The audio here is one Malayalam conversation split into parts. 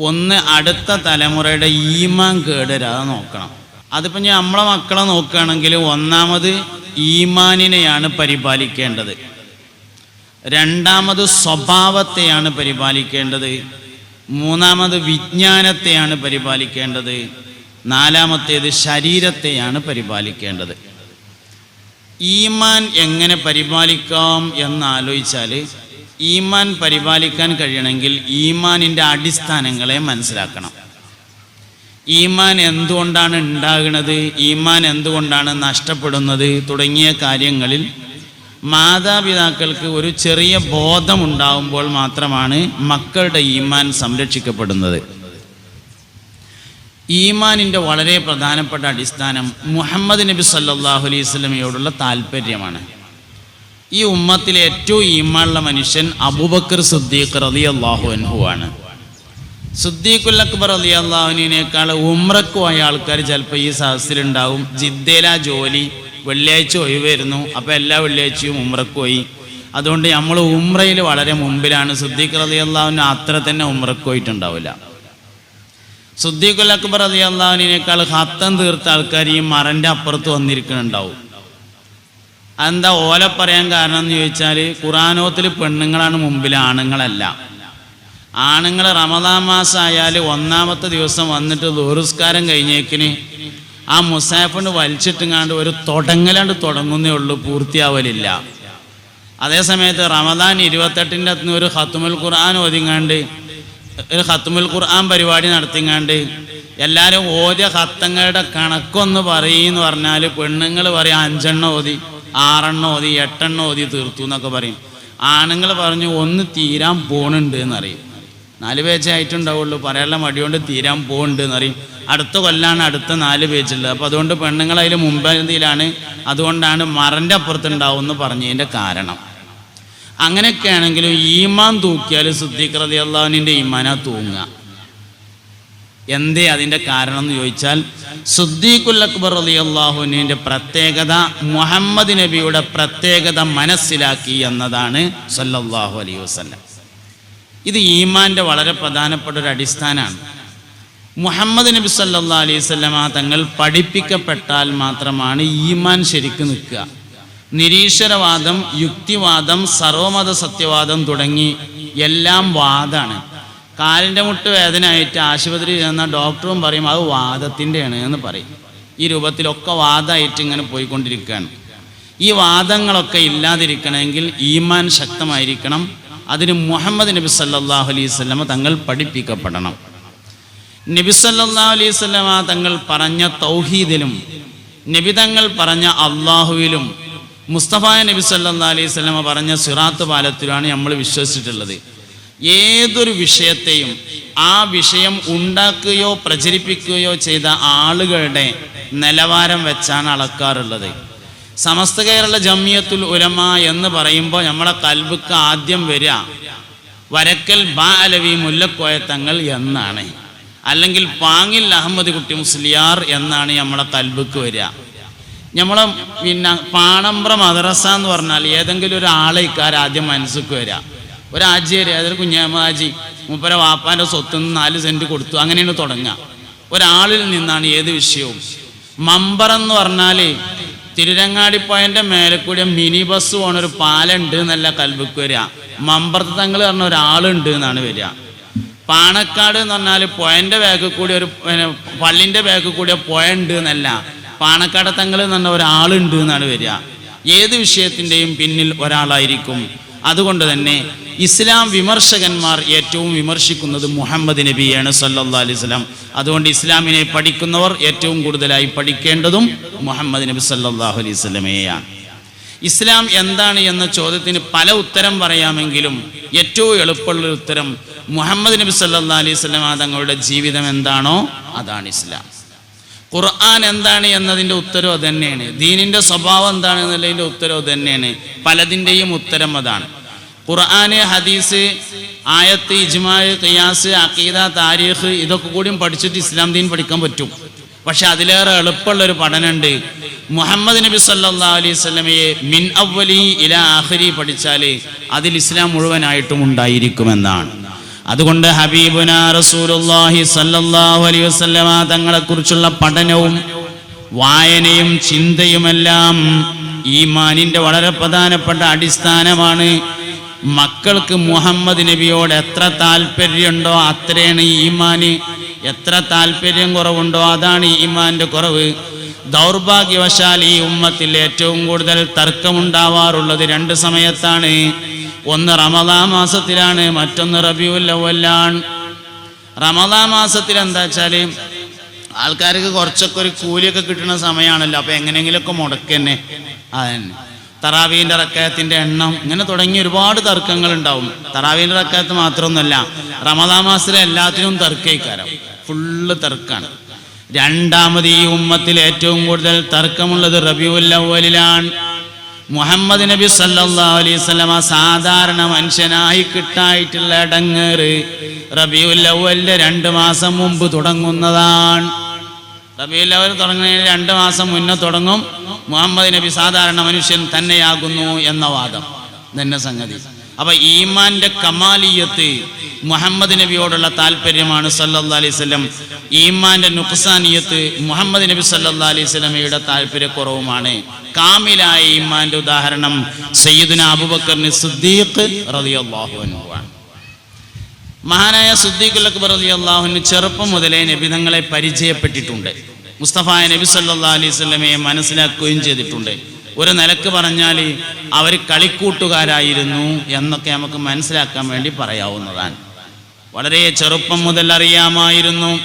ഒന്ന് അടുത്ത തലമുറയുടെ ഈമാൻ കേടരാതെ നോക്കണം. അതിപ്പോൾ ഞാൻ നമ്മളെ മക്കളെ നോക്കുകയാണെങ്കിൽ ഒന്നാമത് ഈമാനിനെയാണ് പരിപാലിക്കേണ്ടത്. രണ്ടാമത് സ്വഭാവത്തെയാണ് പരിപാലിക്കേണ്ടത്. മൂന്നാമത് വിജ്ഞാനത്തെയാണ് പരിപാലിക്കേണ്ടത്. നാലാമത്തേത് ശരീരത്തെയാണ് പരിപാലിക്കേണ്ടത്. ഈമാൻ എങ്ങനെ പരിപാലിക്കാം എന്നാലോചിച്ചാൽ ഈമാൻ പരിപാലിക്കാൻ കഴിയണമെങ്കിൽ ഈമാനിന്റെ അടിസ്ഥാനങ്ങളെ മനസ്സിലാക്കണം. ഈമാൻ എന്തുകൊണ്ടാണ് ഉണ്ടാകുന്നത് ഈമാൻ എന്തുകൊണ്ടാണ് നഷ്ടപ്പെടുന്നത്? തുടങ്ങിയ കാര്യങ്ങളിൽ മാതാപിതാക്കൾക്ക് ഒരു ചെറിയ ബോധം ഉണ്ടാകുമ്പോൾ മാത്രമാണ് മക്കളുടെ ഈമാൻ സംരക്ഷിക്കപ്പെടുന്നത്. ഈമാനിന്റെ വളരെ പ്രധാനപ്പെട്ട അടിസ്ഥാനം മുഹമ്മദ് നബി സല്ലല്ലാഹു അലൈഹി താല്പര്യമാണ് ഈ ഉമ്മത്തിലെ ഏറ്റവും ഈമാനുള്ള മനുഷ്യൻ അബൂബക്കർ സുദ്ദീഖ് റതി അള്ളാഹു ആണ്. സുദ്ദീഖുൽ അക്ബർ അലി അള്ളാഹുവിനേക്കാൾ ഉമ്രക്ക് പോയ ആൾക്കാർ ചിലപ്പോൾ ഈ സഹസിലുണ്ടാവും ജിദ്ദയില ജോലി വെള്ളിയാഴ്ച ഒഴിവായിരുന്നു അപ്പോൾ എല്ലാ വെള്ളിയാഴ്ചയും ഉമ്രക്ക് പോയി. അതുകൊണ്ട് നമ്മൾ ഉമ്രയിൽ വളരെ മുമ്പിലാണ്. സുദ്ദീഖ് റലി അള്ളാഹുവിന് അത്ര തന്നെ ഉമ്രക്ക് പോയിട്ടുണ്ടാവില്ല. സുദ്ദീഖുൽ അക്ബർ അലി അള്ളാഹുവിനേക്കാൾ ഹത്തം തീർത്ത ആൾക്കാർ ഈ മറന്റെ അപ്പുറത്ത് വന്നിരിക്കുന്നുണ്ടാവും. അതെന്താ ഓല പറയാൻ കാരണം എന്ന് ചോദിച്ചാൽ ഖുറാനോത്തിൽ പെണ്ണുങ്ങളാണ് മുമ്പിൽ ആണുങ്ങളല്ല. ആണുങ്ങൾ റമദാൻ മാസം ആയാൽ ഒന്നാമത്തെ ദിവസം വന്നിട്ട് ദൂരസ്കാരം കഴിഞ്ഞേക്കിന് ആ മുസാഫിന് വലിച്ചിട്ടുങ്ങാണ്ട് ഒരു തുടങ്ങലാണ്ട് തുടങ്ങുന്നേ ഉള്ളൂ പൂർത്തിയാവലില്ല. അതേസമയത്ത് റമദാൻ ഇരുപത്തെട്ടിന്റെ അന്ന് ഒരു ഹത്തുമുൽ ഖുർആൻ ഒതുങ്ങാണ്ട് ഒരു ഹത്തുമുൽ ഖുർആൻ പരിപാടി നടത്തിങ്ങാണ്ട് എല്ലാവരും ഓദ്യ ഹത്തങ്ങളുടെ കണക്കൊന്ന് പറയുന്നു പറഞ്ഞാൽ പെണ്ണുങ്ങൾ പറയും അഞ്ചെണ്ണം ഓതി. ആറെണ്ണം ഓതി എട്ടെണ്ണം ഓതി തീർത്തു എന്നൊക്കെ പറയും. ആണുങ്ങൾ പറഞ്ഞു ഒന്ന് തീരാൻ പോണുണ്ട് എന്നറിയും നാല് പേജ് ആയിട്ടുണ്ടാവുള്ളൂ. പറയാനുള്ള മടികൊണ്ട് തീരാൻ പോകുന്നുണ്ട് എന്നറിയും അടുത്ത കൊല്ലാണ് അടുത്ത നാല് പേജുള്ളത് അപ്പോൾ അതുകൊണ്ട് പെണ്ണുങ്ങൾ അതിൽ മുമ്പന്തിയിലാണ്. അതുകൊണ്ടാണ് മറന്റെ അപ്പുറത്തുണ്ടാവും എന്ന് പറഞ്ഞതിന്റെ കാരണം. അങ്ങനെയൊക്കെ ആണെങ്കിലും ഈമാൻ തൂക്കിയാൽ സിദ്ദീഖ് അള്ളാഹുവിന്റെ ഈമാനാ തൂങ്ങുക. എന്തേ അതിന്റെ കാരണം എന്ന് ചോദിച്ചാൽ സുദ്ദീഖുൽ അക്ബർ അലി അള്ളാഹുവിന്റെ പ്രത്യേകത മുഹമ്മദ് നബിയുടെ പ്രത്യേകത മനസ്സിലാക്കി എന്നതാണ് സല്ലല്ലാഹു അലൈഹി വസല്ലം. ഇത് ഈമാന്റെ വളരെ പ്രധാനപ്പെട്ട ഒരു അടിസ്ഥാനമാണ്. മുഹമ്മദ് നബി സല്ലാ അലൈഹി സ്വല്ലമ തങ്ങൾ പഠിപ്പിക്കപ്പെട്ടാൽ മാത്രമാണ് ഈമാൻ ശരിക്ക് നിൽക്കുക. നിരീശ്വരവാദം യുക്തിവാദം സർവമത സത്യവാദം തുടങ്ങി എല്ലാം വാദാണ്. കാലിന്റെ മുട്ട് വേദനയായിട്ട് ആശുപത്രി ചെന്ന ഡോക്ടറും പറയും അത് വാദത്തിന്റെയാണ് എന്ന് പറയും. ഈ രൂപത്തിലൊക്കെ വാദമായിട്ട് ഇങ്ങനെ പോയിക്കൊണ്ടിരിക്കുകയാണ്. ഈ വാദങ്ങളൊക്കെ ഇല്ലാതിരിക്കണമെങ്കിൽ ഈമാൻ ശക്തമായിരിക്കണം. അതിന് മുഹമ്മദ് നബി സല്ലാഹു അലൈഹി സ്വലമ തങ്ങൾ പഠിപ്പിക്കപ്പെടണം. നബി സല്ലല്ലാഹു അലൈഹി സ്വലമ തങ്ങൾ പറഞ്ഞ തൗഹീദിലും നബി തങ്ങൾ പറഞ്ഞ അള്ളാഹുവിലും മുസ്തഫ നബി സല്ലാ അലൈഹി സ്വലമ പറഞ്ഞ സിറാത്ത് പാലത്തിലുമാണ് നമ്മൾ വിശ്വസിച്ചിട്ടുള്ളത്. ഏതൊരു വിഷയത്തെയും ആ വിഷയം ഉണ്ടാക്കുകയോ പ്രചരിപ്പിക്കുകയോ ചെയ്ത ആളുകളുടെ നിലവാരം വെച്ചാണ് അളക്കാറുള്ളത്. സമസ്ത കേരള ജമിയത്തുൽ ഉലമ എന്ന് പറയുമ്പോൾ നമ്മളെ കൽബുക്ക് ആദ്യം വരിക. വരക്കൽ ബാ അലവി മുല്ലക്കോയ തങ്ങൾ എന്നാണ്. അല്ലെങ്കിൽ പാങ്ങിൽ അഹമ്മദ് കുട്ടി മുസ്ലിയാർ എന്നാണ് നമ്മളെ കൽബുക്ക് വരിക. നമ്മളെ പിന്നെ പാണമ്പ്ര മദ്രസ എന്ന് പറഞ്ഞാൽ ഏതെങ്കിലും ഒരു ആളേക്കാർ ആദ്യം മനസ്സിക്ക് വരിക. ഒരു ആജിയര് അതൊരു കുഞ്ഞാമാജി മൂപ്പര വാപ്പാന്റെ സ്വത്ത് നിന്ന് നാല് സെന്റ് കൊടുത്തു. അങ്ങനെയാണ് തുടങ്ങുക. ഒരാളിൽ നിന്നാണ് ഏത് വിഷയവും. മമ്പർ എന്ന് പറഞ്ഞാൽ തിരുരങ്ങാടി പോയന്റെ മേലെ കൂടി മിനി ബസ് പോണ ഒരു പാലുണ്ട് എന്നല്ല കൽബുക്ക് വരിക. മമ്പർത്ത് തങ്ങൾ പറഞ്ഞ ഒരാളുണ്ട് എന്നാണ് വരിക. പാണക്കാട് എന്ന് പറഞ്ഞാൽ പുഴന്റെ ബാക്കിൽ കൂടി ഒരു പള്ളിന്റെ ബാക്കിൽ കൂടി പുഴ ഉണ്ട് എന്നല്ല. പാണക്കാട് തങ്ങൾ എന്ന് പറഞ്ഞ ഒരാളുണ്ട് എന്നാണ് വരിക. ഏത് വിഷയത്തിന്റെയും പിന്നിൽ ഒരാളായിരിക്കും. അതുകൊണ്ട് തന്നെ ഇസ്ലാം വിമർശകന്മാർ ഏറ്റവും വിമർശിക്കുന്നത് മുഹമ്മദ് നബിയാണ് സല്ലാ അലൈഹി വസല്ലം. അതുകൊണ്ട് ഇസ്ലാമിനെ പഠിക്കുന്നവർ ഏറ്റവും കൂടുതലായി പഠിക്കേണ്ടതും മുഹമ്മദ് നബി സല്ലാഹു അലൈഹി വസല്ലമയെയാണ്. ഇസ്ലാം എന്താണ് എന്ന ചോദ്യത്തിന് പല ഉത്തരം പറയാമെങ്കിലും ഏറ്റവും എളുപ്പമുള്ള ഉത്തരം മുഹമ്മദ് നബി സല്ലാ അലൈഹി വസല്ലം തങ്ങളുടെ ജീവിതം എന്താണോ അതാണ് ഇസ്ലാം. ഖുർആൻ എന്താണ് എന്നതിന്റെ ഉത്തരവ് തന്നെയാണ് ദീനിന്റെ സ്വഭാവം എന്താണ് എന്നുള്ളതിന്റെ ഉത്തരവ് തന്നെയാണ് പലതിന്റെയും ഉത്തരം അതാണ്. ഖുർആൻ ഹദീസ് ആയത്ത് ഇജ്മാൽ ഖിയാസ് അഖീദ താരീഖ് ഇതൊക്കെ കൂടിയും പഠിച്ചിട്ട് ഇസ്ലാം ദീൻ പഠിക്കാൻ പറ്റും. പക്ഷെ അതിലേറെ എളുപ്പമുള്ള ഒരു പഠനമുണ്ട്. മുഹമ്മദ് നബി സല്ലല്ലാഹു അലൈഹി സ്വലമയെ മിൻ അവലി ഇല ആഖിരി പഠിച്ചാൽ അതിൽ ഇസ്ലാം മുഴുവനായിട്ടും ഉണ്ടായിരിക്കുമെന്നാണ്. അതുകൊണ്ട് ഹബീബുന റസൂലുള്ളാഹി സല്ലല്ലാഹു അലൈഹി വസല്ലമ തങ്ങളെക്കുറിച്ചുള്ള പഠനവും വായനയും ചിന്തയുമെല്ലാം ഈ ഈമാനിന്റെ വളരെ പ്രധാനപ്പെട്ട അടിസ്ഥാനമാണ്. മക്കൾക്ക് മുഹമ്മദ് നബിയോട് എത്ര താല്പര്യമുണ്ടോ അത്രയാണ് ഈമാന്. എത്ര താല്പര്യം കുറവുണ്ടോ അതാണ് ഈമാന്റെ കുറവ്. ദൗർഭാഗ്യവശാൽ ഈ ഉമ്മത്തിൽ ഏറ്റവും കൂടുതൽ തർക്കമുണ്ടാവാറുള്ളത് രണ്ട് സമയത്താണ്. ഒന്ന് റമദാ മാസത്തിലാണ് മറ്റൊന്ന് റബിയുൽ റമദാ മാസത്തിൽ എന്താ വെച്ചാൽ ആൾക്കാർക്ക് കുറച്ചൊക്കെ ഒരു കൂലിയൊക്കെ കിട്ടുന്ന സമയമാണല്ലോ അപ്പൊ എങ്ങനെയെങ്കിലുമൊക്കെ മുടക്കന്നെ. അതന്നെ. തറാവീന്റെ റക്കയത്തിന്റെ എണ്ണം ഇങ്ങനെ തുടങ്ങി ഒരുപാട് തർക്കങ്ങൾ ഉണ്ടാവും. തറാവീന്റെ റക്കായത്ത് മാത്രമൊന്നുമല്ല റമദാ മാസത്തിലെ എല്ലാത്തിനും തർക്കയിക്കാരം ഫുള്ള് തർക്കാണ്. രണ്ടാമത് ഈ ഉമ്മത്തിൽ ഏറ്റവും കൂടുതൽ തർക്കമുള്ളത് റബിയുൽ മുഹമ്മദ് നബി സല്ലല്ലാഹു അലൈഹി വസല്ലമ സാധാരണ മനുഷ്യനായി കിട്ടായിട്ടുള്ള ഇടങ്ങേറ് റബിയുൽ അവലിന്റെ രണ്ട് മാസം മുമ്പ് തുടങ്ങുന്നതാണ്. റബിയുല്ലവൽ തുടങ്ങുന്നതിന് രണ്ട് മാസം മുന്നേ തുടങ്ങും. മുഹമ്മദ് നബി സാധാരണ മനുഷ്യൻ തന്നെയാകുന്നു എന്ന വാദം. തന്നെ സംഗതി. അപ്പൊ ഈമാന്റെ കമാലിയത്ത് മുഹമ്മദ് നബിയോടുള്ള താല്പര്യമാണ് സല്ലാ അലൈഹി വസല്ലം. ഈമാന്റെ നുക്സാനിയത്ത് മുഹമ്മദ് നബി സല്ലാ അലൈഹി വസല്ലമയുടെ താല്പര്യക്കുറവുമാണ്. കാമിലായ ഈമാന്റെ ഉദാഹരണം സയ്യിദുന അബുബക്കറിന് സിദ്ദീഖ് ആണ്. മഹാനായ സുദ്ദീഖുൽ അക്ബർ റളിയല്ലാഹു അൻഹു ചെറുപ്പം മുതലേ നബി തങ്ങളെ പരിചയപ്പെട്ടിട്ടുണ്ട്. മുസ്തഫായ നബി സല്ലാ അലൈഹി വസല്ലമയെ മനസ്സിലാക്കുകയും ചെയ്തിട്ടുണ്ട്. ഒരു നിലയ്ക്ക് പറഞ്ഞാൽ അവർ കളിക്കൂട്ടുകാരായിരുന്നു എന്നൊക്കെ നമുക്ക് മനസ്സിലാക്കാൻ വേണ്ടി പറയാവുന്നതാണ്. വളരെ ചെറുപ്പം മുതൽ അറിയാമായിരുന്നു.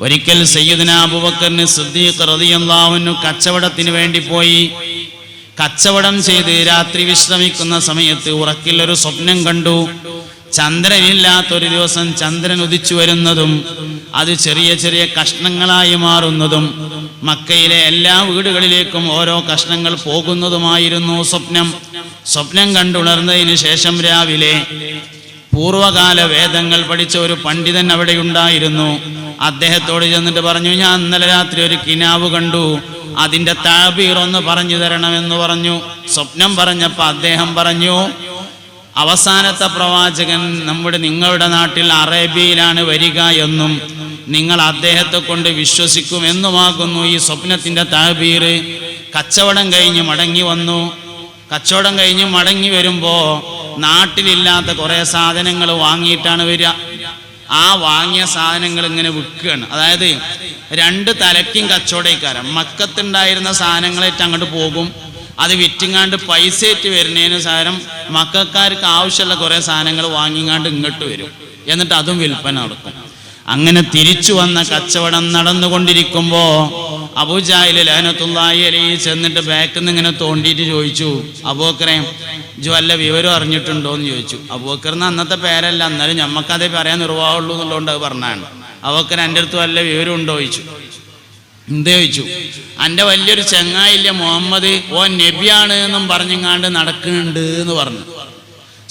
ഒരിക്കൽ സയ്യുദിനാബുബക്കറിന് സിദ്ദീഖ് കച്ചവടത്തിന് വേണ്ടി പോയി. കച്ചവടം ചെയ്ത് രാത്രി വിശ്രമിക്കുന്ന സമയത്ത് ഉറക്കിൽ ഒരു സ്വപ്നം കണ്ടു. ചന്ദ്രനില്ലാത്തൊരു ദിവസം ചന്ദ്രൻ ഉദിച്ചു വരുന്നതും അത് ചെറിയ ചെറിയ കഷ്ണങ്ങളായി മാറുന്നതും മക്കയിലെ എല്ലാ വീടുകളിലേക്കും ഓരോ കഷ്ണങ്ങൾ പോകുന്നതുമായിരുന്നു സ്വപ്നം. സ്വപ്നം കണ്ടുണർന്നതിന് ശേഷം രാവിലെ പൂർവകാല വേദങ്ങൾ പഠിച്ച ഒരു പണ്ഡിതൻ അവിടെ ഉണ്ടായിരുന്നു അദ്ദേഹത്തോട് ചെന്നിട്ട് പറഞ്ഞു ഞാൻ ഇന്നലെ രാത്രി ഒരു കിനാവ് കണ്ടു. അതിന്റെ താബീർ ഒന്ന് പറഞ്ഞു തരണമെന്ന് പറഞ്ഞു. സ്വപ്നം പറഞ്ഞപ്പോൾ അദ്ദേഹം പറഞ്ഞു അവസാനത്തെ പ്രവാചകൻ നമ്മുടെ നിങ്ങളുടെ നാട്ടിൽ അറേബ്യയിലാണ് വരിക എന്നും നിങ്ങൾ അദ്ദേഹത്തെ കൊണ്ട് വിശ്വസിക്കുമെന്നുമാകുന്നു ഈ സ്വപ്നത്തിന്റെ താബീർ കച്ചവടം കഴിഞ്ഞ് മടങ്ങി വന്നു. കച്ചവടം കഴിഞ്ഞ് മടങ്ങി വരുമ്പോൾ നാട്ടിലില്ലാത്ത കുറേ സാധനങ്ങൾ വാങ്ങിയിട്ടാണ് വരിക. ആ വാങ്ങിയ സാധനങ്ങൾ ഇങ്ങനെ വിൽക്കുകയാണ്. അതായത് രണ്ട് തലയ്ക്കും കച്ചവടക്കാരൻ മക്കത്തുണ്ടായിരുന്ന സാധനങ്ങളായിട്ട് അങ്ങോട്ട് പോകും. അത് വിറ്റിങ്ങാണ്ട് പൈസയിട്ട് വരുന്നതിന് സാരം മക്കാർക്ക് ആവശ്യമുള്ള കുറേ സാധനങ്ങൾ വാങ്ങിങ്ങാണ്ട് ഇങ്ങോട്ട് വരും. എന്നിട്ട് അതും വിൽപ്പന നടക്കും. അങ്ങനെ തിരിച്ചു വന്ന കച്ചവടം നടന്നുകൊണ്ടിരിക്കുമ്പോ അബൂജാഹിൽ ലഹനത്തുള്ളായി അലി ചെന്നിട്ട് ബാക്കിൽ നിന്ന് ഇങ്ങനെ തോണ്ടിയിട്ട് ചോദിച്ചു അബൂക്കറേ ജു വല്ല വിവരം അറിഞ്ഞിട്ടുണ്ടോ എന്ന് ചോദിച്ചു. അബൂക്കറിന് അന്നത്തെ പേരല്ല എന്നാലും ഞമ്മക്കതേ പറയാൻ നിർവാഹമുള്ളൂ എന്നുള്ളതുകൊണ്ട് അത് പറഞ്ഞാണ് അബൂക്കർ എന്റെ അടുത്ത് വല്ല വിവരം ഉണ്ടോ? ചോദിച്ചു. എന്ത് ചോദിച്ചു? എന്റെ വലിയൊരു ചെങ്ങായില്ല മുഹമ്മദ് ഓ നബിയാണ് എന്നും പറഞ്ഞിങ്ങാണ്ട് നടക്കുന്നുണ്ട് എന്ന് പറഞ്ഞു.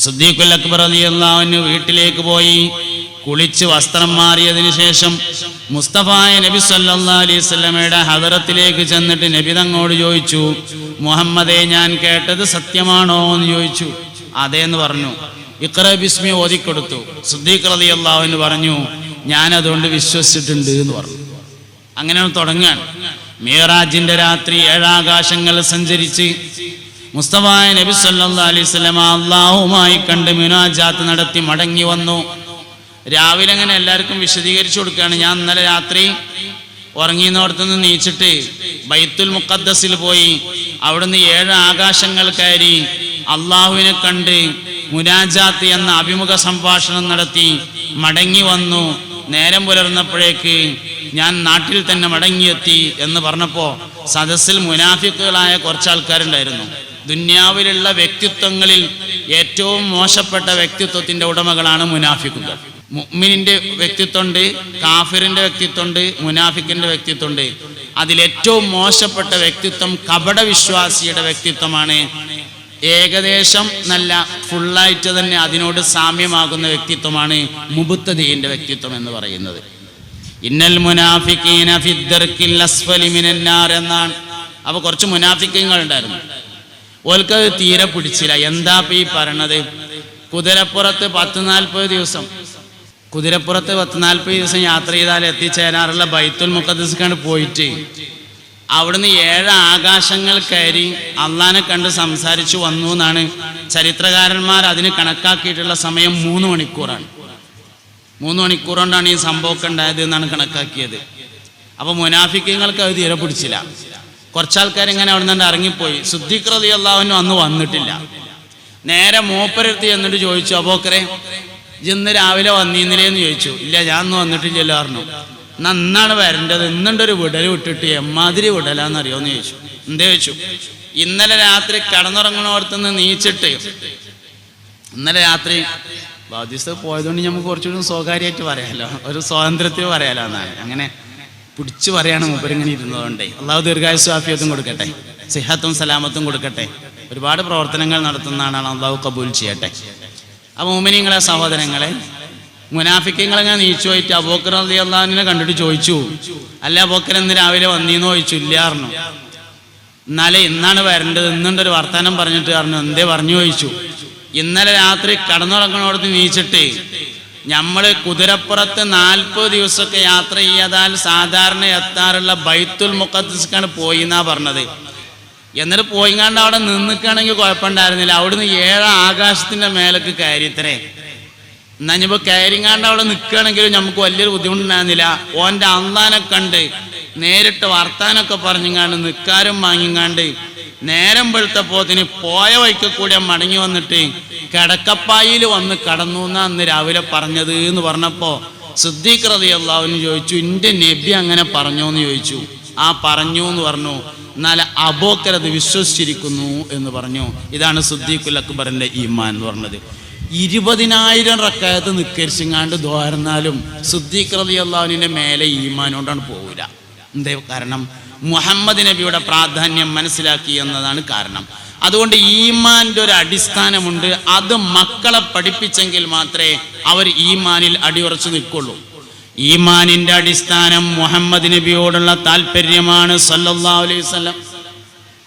സുദ്ദീഖുൽ അക്ബർ അള്ളാഹുവിന് വീട്ടിലേക്ക് പോയി. കുളിച്ച് വസ്ത്രം മാറിയതിനു ശേഷം മുസ്തഫായ നബി സല്ലാ അലൈഹി സ്വലമയുടെ ഹദറത്തിലേക്ക് ചെന്നിട്ട് നബി തങ്ങോട് ചോദിച്ചു മുഹമ്മദെ ഞാൻ കേട്ടത് സത്യമാണോ? എന്ന് ചോദിച്ചു. അതേന്ന് പറഞ്ഞു. ഇക്ര ബിസ്മി ഓതിക്കൊടുത്തു. സുദ്ദീഖ് അലി അള്ളാഹുവിന് പറഞ്ഞു ഞാൻ അതുകൊണ്ട് വിശ്വസിച്ചിട്ടുണ്ട് എന്ന് പറഞ്ഞു. അങ്ങനെ തുടങ്ങാൻ. മീറാജിന്റെ രാത്രി ഏഴാകാശങ്ങൾ സഞ്ചരിച്ച് മുസ്തഫായ നബി സല്ലാ അലൈഹി സ്വലമ അള്ളാഹുമായി കണ്ട് മിനാജാത്ത് നടത്തി മടങ്ങി വന്നു. രാവിലെ അങ്ങനെ എല്ലാവർക്കും വിശദീകരിച്ചു കൊടുക്കുകയാണ്. ഞാൻ ഇന്നലെ രാത്രി ഉറങ്ങിയെന്നോടത്തുനിന്ന് നീച്ചിട്ട് ബൈത്തുൽ മുഖദ്ദസിൽ പോയി അവിടുന്ന് ഏഴ് ആകാശങ്ങൾ കയറി അള്ളാഹുവിനെ കണ്ട് മുനാജാത്ത് എന്ന അഭിമുഖ സംഭാഷണം നടത്തി മടങ്ങി വന്നു. നേരം പുലർന്നപ്പോഴേക്ക് ഞാൻ നാട്ടിൽ തന്നെ മടങ്ങിയെത്തി എന്ന് പറഞ്ഞപ്പോൾ സദസ്സിൽ മുനാഫിക്കുകളായ കുറച്ച് ആൾക്കാരുണ്ടായിരുന്നു ദുന്യാവിലുള്ള വ്യക്തിത്വങ്ങളിൽ ഏറ്റവും മോശപ്പെട്ട വ്യക്തിത്വത്തിന്റെ ഉടമകളാണ് മുനാഫിക്കുകൾ. മുഅ്മിനിന്റെ വ്യക്തിത്വമുണ്ട് കാഫിറിന്റെ വ്യക്തിത്വമുണ്ട് മുനാഫിക്കിന്റെ വ്യക്തിത്വമുണ്ട്. അതിലേറ്റവും മോശപ്പെട്ട വ്യക്തിത്വം കപട വിശ്വാസിയുടെ വ്യക്തിത്വമാണ്. ഏകദേശം നല്ല ഫുള്ളായിട്ട് തന്നെ അതിനോട് സാമ്യമാകുന്ന വ്യക്തിത്വമാണ് മുബുത്തദീന്റെ വ്യക്തിത്വം എന്ന് പറയുന്നത്. ഇന്നൽ മുനാഫിക്കീന ഫിദ്ദർക്കിൽ അസ്ഫലി മിനന്നാർ എന്നാണ്. അപ്പൊ കുറച്ച് മുനാഫിക്കങ്ങൾ ഉണ്ടായിരുന്നു ഓൽക്കത് തീരെ പിടിച്ചില്ല. എന്താ ഈ പറയണത്? കുതിരപ്പുറത്ത് പത്ത് നാൽപ്പത് ദിവസം കുതിരപ്പുറത്ത് പത്ത് നാൽപ്പത് ദിവസം യാത്ര ചെയ്താൽ എത്തിച്ചേരാറുള്ള ബൈത്തുൽ മുഖദ്സിക്കാണ് പോയിട്ട്. അവിടുന്ന് ഏഴ് ആകാശങ്ങൾ കയറി അള്ളാനെ കണ്ട് സംസാരിച്ചു വന്നു എന്നാണ് ചരിത്രകാരന്മാർ അതിന് കണക്കാക്കിയിട്ടുള്ള സമയം മൂന്ന് മണിക്കൂറാണ്. മൂന്ന് മണിക്കൂർ കൊണ്ടാണ് ഈ സംഭവമൊക്കെ ഉണ്ടായത് എന്നാണ് കണക്കാക്കിയത്. അപ്പോൾ മുനാഫിക്കങ്ങൾക്ക് അത് തീരെ പിടിച്ചില്ല. കുറച്ചാൾക്കാർ ഇങ്ങനെ അവിടെ നിന്ന് ഇറങ്ങിപ്പോയി. ശുദ്ധിക്രതി അള്ളാഹുവിനും അന്ന് വന്നിട്ടില്ല. നേരെ മൂപ്പരത്തി എന്നിട്ട് ചോദിച്ചു അബോക്കറെ ഇന്ന് രാവിലെ വന്നീന്നില്ലേന്ന് ചോദിച്ചു. ഇല്ല ഞാൻ ഒന്നും വന്നിട്ടില്ലല്ലോ പറഞ്ഞു. നന്നാണ് വരേണ്ടത്. ഇന്നുണ്ടൊരു വിടൽ വിട്ടിട്ട് എമ്മാതിരി വിടലാന്നറിയോന്ന് ചോദിച്ചു. എന്തേ ചോദിച്ചു? ഇന്നലെ രാത്രി കടന്നുറങ്ങണോടത്തുനിന്ന് നീച്ചിട്ട് ഇന്നലെ രാത്രി ബാധ്യസ്ഥ പോയതുകൊണ്ട് നമുക്ക് കുറച്ചുകൂടി സ്വകാര്യമായിട്ട് പറയാലോ. ഒരു സ്വാതന്ത്ര്യത്തിൽ പറയാലോ എന്നാണ്. അങ്ങനെ പിടിച്ചു പറയാണ് മൂപ്പരിങ്ങനെ ഇരുന്നതുകൊണ്ടേ. അള്ളാഹു ദീർഘായുസ്വാഫിയത്തും കൊടുക്കട്ടെ. സിഹത്തും സലാമത്തും കൊടുക്കട്ടെ. ഒരുപാട് പ്രവർത്തനങ്ങൾ നടത്തുന്നതാണ് അള്ളാഹു കബൂൽ ചെയ്യട്ടെ. അപ്പോൾ മോമിനിങ്ങളെ സഹോദരങ്ങളെ മുനാഫിക്കങ്ങളെങ്ങനെ നീച്ചു പോയിട്ട് അബോക്കർ അലി കണ്ടിട്ട് ചോദിച്ചു അല്ല അബോക്കർ ഇന്ന് രാവിലെ വന്നീന്ന്? ചോദിച്ചു ഇല്ലായിരുന്നു എന്നാലേ ഇന്നാണ് വരേണ്ടത് ഇന്നുണ്ടൊരു വർത്തമാനം പറഞ്ഞിട്ട് പറഞ്ഞു എന്തേ പറഞ്ഞു? ചോദിച്ചു. ഇന്നലെ രാത്രി കടന്നുറങ്ങണോടത്ത് നീച്ചിട്ട് നമ്മൾ കുതിരപ്പുറത്ത് നാൽപ്പത് ദിവസമൊക്കെ യാത്ര ചെയ്താൽ സാധാരണ എത്താറുള്ള ബൈത്തുൽ മുഖത്തിസ്ക്കാണ് പോയി എന്നാ പറഞ്ഞത്. എന്നിട്ട് പോയിങ്ങാണ്ട് അവിടെ നിന്നിക്കുകയാണെങ്കിൽ കുഴപ്പമുണ്ടായിരുന്നില്ല. അവിടുന്ന് ഏഴ ആകാശത്തിന്റെ മേലേക്ക് കയറിത്രേ എന്നാ ഇനിയിപ്പോ കയറിങ്ങാണ്ട് അവിടെ നിൽക്കുകയാണെങ്കിലും നമുക്ക് വലിയൊരു ബുദ്ധിമുട്ടുണ്ടായിരുന്നില്ല. ഓന്റെ അന്താനെ കണ്ട് നേരിട്ട് വർത്താനൊക്കെ പറഞ്ഞുങ്ങാണ്ട് നിൽക്കാരും വാങ്ങിങ്ങാണ്ട് നേരം വെളുത്തപ്പോത്തിന് പോയ വഴിക്ക് കൂടെ മടങ്ങി വന്നിട്ട് കിടക്കപ്പായിൽ വന്ന് കടന്നു എന്നാ അന്ന് രാവിലെ പറഞ്ഞത് എന്ന് പറഞ്ഞപ്പോ സിദ്ദീഖ് റതി ചോദിച്ചു എന്റെ നബി അങ്ങനെ പറഞ്ഞോ? എന്ന് ചോദിച്ചു. ആ പറഞ്ഞു എന്ന് പറഞ്ഞു. എന്നാൽ അബോക്കർ അത് വിശ്വസിച്ചിരിക്കുന്നു എന്ന് പറഞ്ഞു. ഇതാണ് സുദ്ദീഖുൽ അക്ബറിന്റെ ഈമാൻ എന്ന് പറഞ്ഞത്. ഇരുപതിനായിരം റക്കായത്ത് നിക്കരിച്ചിങ്ങാണ്ട് ദ്വാരന്നാലും സുദ്ദീഖ് റതി അള്ളാഹുവിന്റെ മേലെ ഈമാൻ കൊണ്ടാണ് പോവില്ല എന്തേ കാരണം? മുഹമ്മദ് നബിയുടെ പ്രാധാന്യം മനസ്സിലാക്കി എന്നതാണ് കാരണം. അതുകൊണ്ട് ഈമാന്റെ ഒരു അടിസ്ഥാനമുണ്ട്. അത് മക്കളെ പഠിപ്പിച്ചെങ്കിൽ മാത്രമേ അവർ ഈമാനിൽ അടിയുറച്ചു നിൽക്കുള്ളൂ. ഈമാനിന്റെ അടിസ്ഥാനം മുഹമ്മദ് നബിയോടുള്ള താല്പര്യമാണ് സല്ലല്ലാഹു അലൈഹി വസല്ലം.